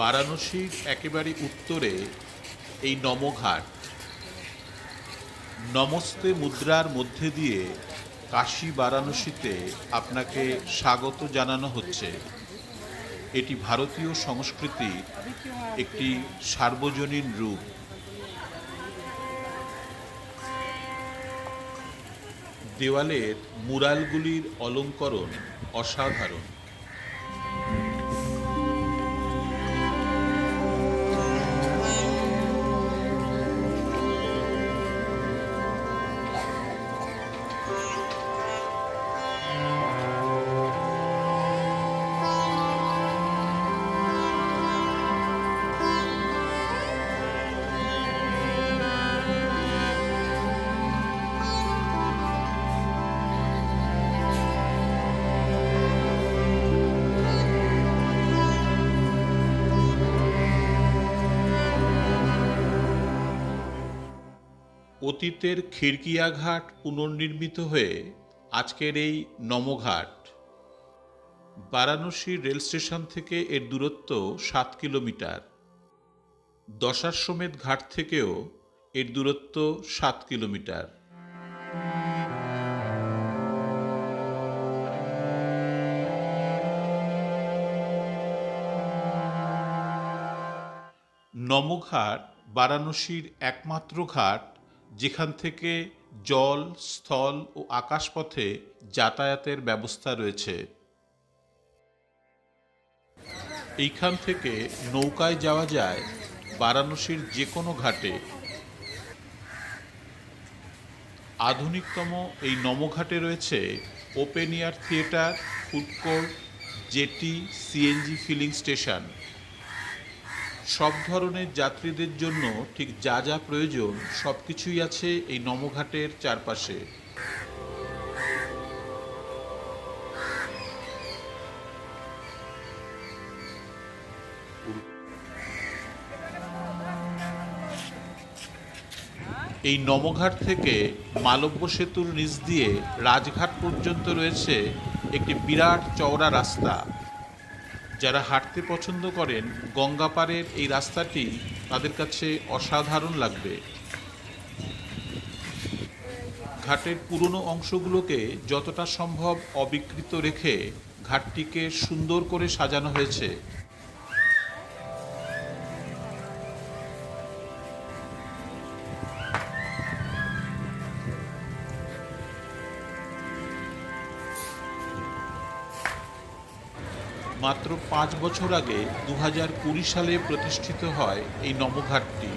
বারাণসীর একেবারে উত্তরে এই নমঘাট। নমস্তে মুদ্রার মধ্যে দিয়ে কাশী বারাণসীতে আপনাকে স্বাগত জানানো হচ্ছে। এটি ভারতীয় সংস্কৃতির একটি সার্বজনীন রূপ। দেওয়ালের মুরালগুলির অলঙ্করণ অসাধারণ। অতীতের খিড়কিয়া ঘাট পুনর্নির্মিত হয়ে আজকের এই নমঘাট। বারাণসী রেল স্টেশন থেকে এর দূরত্ব সাত কিলোমিটার। দশাশ্বমেধ ঘাট থেকেও এর দূরত্ব সাত কিলোমিটার। নমঘাট বারাণসীর একমাত্র ঘাট যেখান থেকে জল, স্থল ও আকাশপথে যাতায়াতের ব্যবস্থা রয়েছে। এইখান থেকে নৌকায় যাওয়া যায় বারাণসীর যে কোনো ঘাটে। আধুনিকতম এই নমঘাটে রয়েছে open air theatre, food court, jetty, CNG filling station. সব ধরনের যাত্রীদের জন্য ঠিক যা যা প্রয়োজন সব কিছুই আছে এই নমঘাটের চারপাশে। এই নমঘাট থেকে মালব্য সেতুর নিচ দিয়ে রাজঘাট পর্যন্ত রয়েছে একটি বিরাট চওড়া রাস্তা। যারা হাঁটতে পছন্দ করেন, গঙ্গাপাড়ের এই রাস্তাটি তাদের কাছে অসাধারণ লাগবে। ঘাটের পুরনো অংশগুলোকে যতটা সম্ভব অবিকৃত রেখে ঘাটটিকে সুন্দর করে সাজানো হয়েছে। মাত্র পাঁচ বছর আগে দু সালে প্রতিষ্ঠিত হয় এই নবঘাটটি।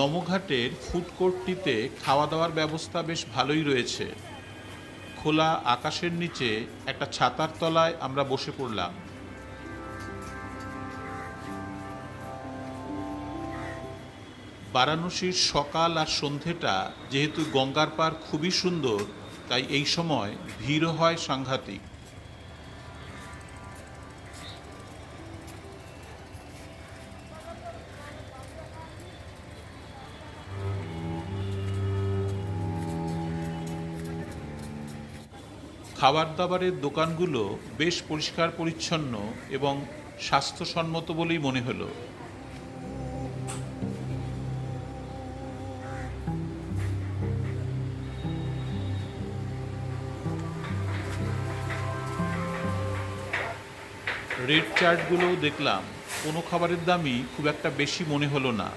নমঘাটের ফুড কোর্টটিতে খাওয়া দাওয়ার ব্যবস্থা বেশ ভালোই রয়েছে। খোলা আকাশের নিচে একটা ছাতার তলায় আমরা বসে পড়লাম। বারাণসীর সকাল আর সন্ধেটা যেহেতু গঙ্গার পার খুবই সুন্দর, তাই এই সময় ভিড়ও হয় সাংঘাতিক। খাবার দাবারের দোকানগুলো বেশ পরিষ্কার পরিচ্ছন্ন এবং স্বাস্থ্যসম্মত বলেই মনে হলো। রেড চার্টগুলোও দেখলাম, কোনো খাবারের দামই খুব একটা বেশি মনে হলো না।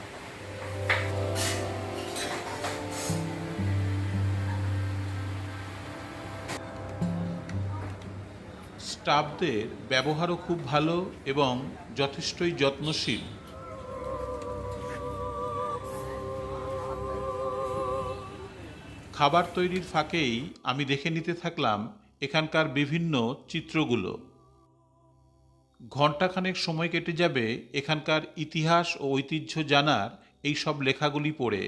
স্টাফদের ব্যবহারও খুব ভালো এবং যথেষ্টই যত্নশীল। খাবার তৈরির ফাঁকেই আমি দেখে নিতে থাকলাম এখানকার বিভিন্ন চিত্রগুলো। ঘণ্টাখানেক সময় কেটে যাবে এখানকার ইতিহাস ও ঐতিহ্য জানার এই সব লেখাগুলি পড়ে।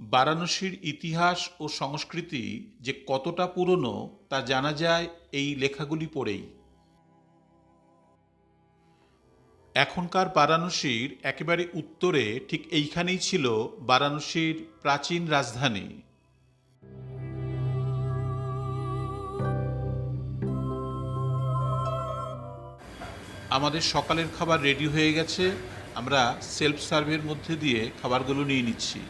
বারাণসীর ইতিহাস ও সংস্কৃতি যে কতটা পুরনো তা জানা যায় এই লেখাগুলি পড়েই। এখনকার বারাণসীর একেবারে উত্তরে ঠিক এইখানেই ছিল বারাণসীর প্রাচীন রাজধানী। আমাদের সকালের খাবার রেডি হয়ে গেছে। আমরা সেলফ সার্ভের মধ্যে দিয়ে খাবারগুলো নিয়ে নিচ্ছি।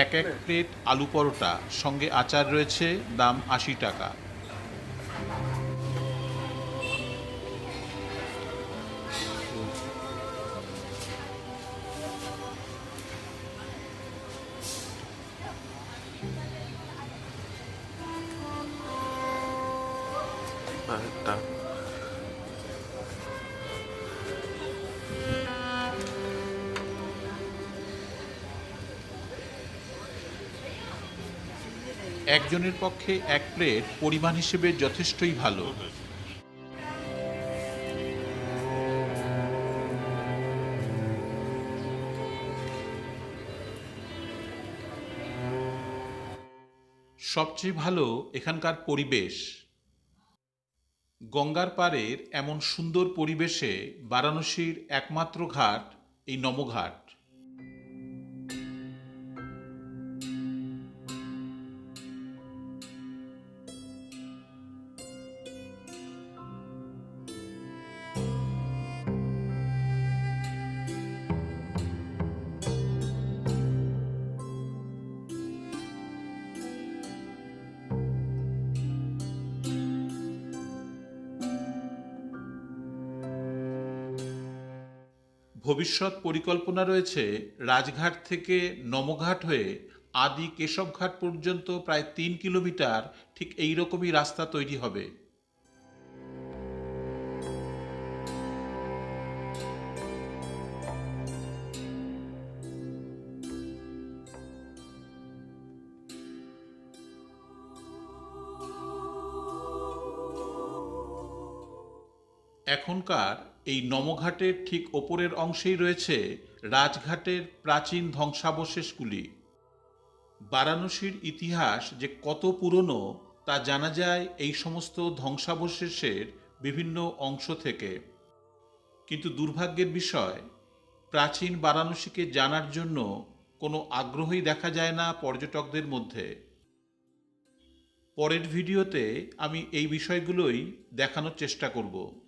এক এক প্লেট আলু পরোটা সঙ্গে আচার রয়েছে দাম আশি টাকা। আরেকটা। একজনের পক্ষে এক প্লেট পরিমাণ হিসেবে যথেষ্টই ভালো। সবচেয়ে ভালো এখানকার পরিবেশ। গঙ্গার পাড়ের এমন সুন্দর পরিবেশে বারাণসীর একমাত্র ঘাট এই নমঘাট। ভবিষ্যৎ পরিকল্পনা রয়েছে রাজঘাট থেকে নমঘাট হয়ে আদি কেশবঘাট পর্যন্ত প্রায় তিন কিলোমিটার ঠিক এই রকমই রাস্তা তৈরি হবে। এখনকার এই নমঘাটের ঠিক ওপরের অংশেই রয়েছে রাজঘাটের প্রাচীন ধ্বংসাবশেষগুলি। বারাণসীর ইতিহাস যে কত পুরনো, তা জানা যায় এই সমস্ত ধ্বংসাবশেষের বিভিন্ন অংশ থেকে। কিন্তু দুর্ভাগ্যের বিষয়, প্রাচীন বারাণসীকে জানার জন্য কোনো আগ্রহই দেখা যায় না পর্যটকদের মধ্যে। পরের ভিডিওতে আমি এই বিষয়গুলোই দেখানোর চেষ্টা করব।